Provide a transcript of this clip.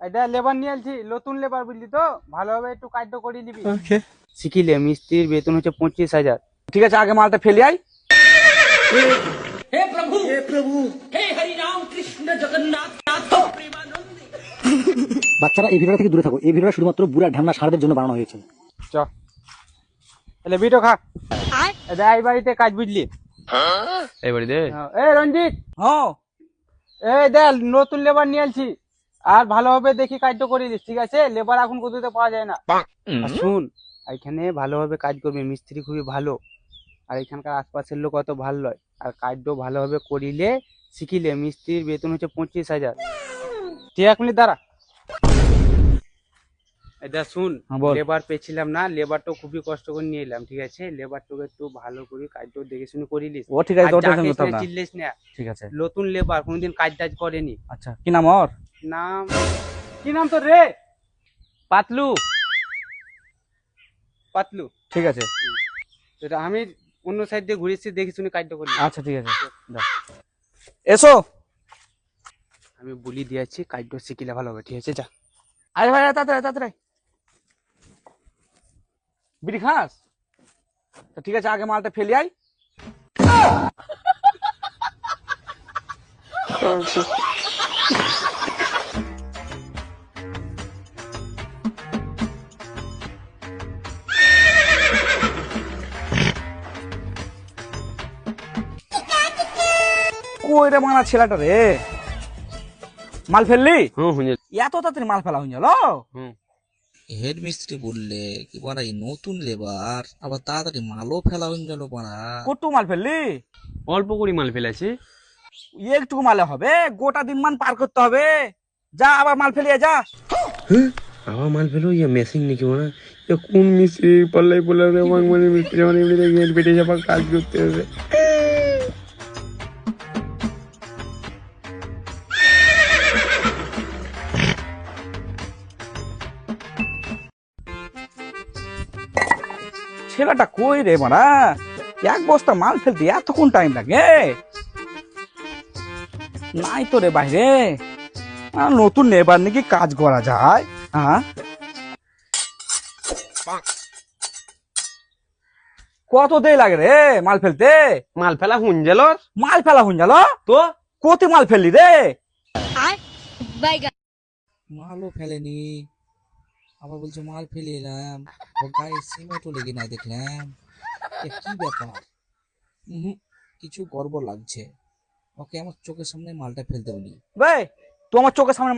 এটা লেবার নিয়ে আসছি নতুন লেবার বুঝলি তো? ভালোভাবে একটু কাজ করে নিবি। শিখিলে মিস্ত্রির বেতন হচ্ছে পঁচিশ হাজার। ঠিক আছে আগে মালটা ফেলে আই বাচ্চারা এই ভিডিওটা থেকে দূরে থাকো। এই ভিডিওটা শুধুমাত্র বুড়া ঢ্যামনা সারদের জন্য বানানো হয়েছে। চ। তাহলে বিটো খা। এটা এই বাড়িতে কাজ বুঝলি? এই বাড়িতে? হ্যাঁ, এ রঞ্জিত। হ্যাঁ। এই দেখ নতুন লেবার নিয়ে আসছি আর ভালোভাবে দেখি কাজটা করে দিস ঠিক আছে? লেবার এখন কোথাও পাওয়া যায় না। আর শুন এখানে ভালোভাবে কাজ করবে মিস্ত্রি খুবই ভালো। আর এখানকার আশপাশের লোক অত ভালো নয়। আর কাজটাও ভালোভাবে করিলে শিখিলে মিস্ত্রির বেতন হচ্ছে পঁচিশ হাজার। ঠিক এক মিনিট দাঁড়া। এটা শুন হ্যাঁ, লেবার পেয়েছিলাম না লেবারটা খুবই কষ্ট করে নিয়ে এলাম ঠিক আছে? লেবারটাকে একটু ভালো করে কাজটাও দেখে শুনে করিলিস। ও ঠিক আছে ঠিক আছে। নতুন লেবার কোনোদিন কাজ টাজ করেনি। আচ্ছা কি নাম ওর? নাম? কি নাম তোর রে? পাতলু। পাতলু। ঠিক আছে। এটা আমি অন্য সাইড দিয়ে ঘুরেছি দেখি শুনে কাজটা করি আচ্ছা ঠিক আছে। এসো। আমি বলি দিয়েছি কাজটা শিখিলে ভালো হবে ঠিক আছে যা। আরে ভাই তাড়াতাড়ি তাড়াতাড়ি। বিড়ি খাস? তা ঠিক আছে আগে মালটা ফেলে আই রে মানা ছেলেটা রে? মাল ফেললি? এত তাড়াতাড়ি মাল ফেলা হয়ে গেল হেড মিস্ত্রি বললে কি বাড়া এই নতুন লেবার? আবার তাড়াতাড়ি মালও ফেলা হয়ে গেল বাড়া কটু মাল ফেললি? অল্প করে মাল ফেলেছি। একটুকু মালে হবে গোটা দিন মান পার করতে হবে। যা আবার মাল ফেলিয়ে যা। আবার মাল ফেলো ইয়ে মেশিন নাকি মানে এ কোন মিস্ত্রি পাল্লাই বলে রে আমার মানে মিস্ত্রি মানে এমনিতে গেট পেটে যাবার কাজ করতে হবে ছেলেটা কই রে মারা? এক বস্তা মাল ফেলতে এতক্ষণ টাইম লাগে? নাই তো রে বাইরে। নতুন নেবার নাকি কাজ করা যায় হ্যাঁ কত দেরি লাগে রে মাল ফেলতে? মাল ফেলা হুন জেলর মাল ফেলা হুন গেল তো? কত মাল ফেললি রে? মালও ফেলেনি। আবার বলছে, মাল ফেলে এলাম। ও গায়ে সিমেন্টও লেগে নাই দেখলাম। কি ব্যাপার? কিছু গর্ব লাগছে। ওকে আমার চোখের সামনে মালটা ফেলতে বলি। ভাই তোমার চোখের সামনে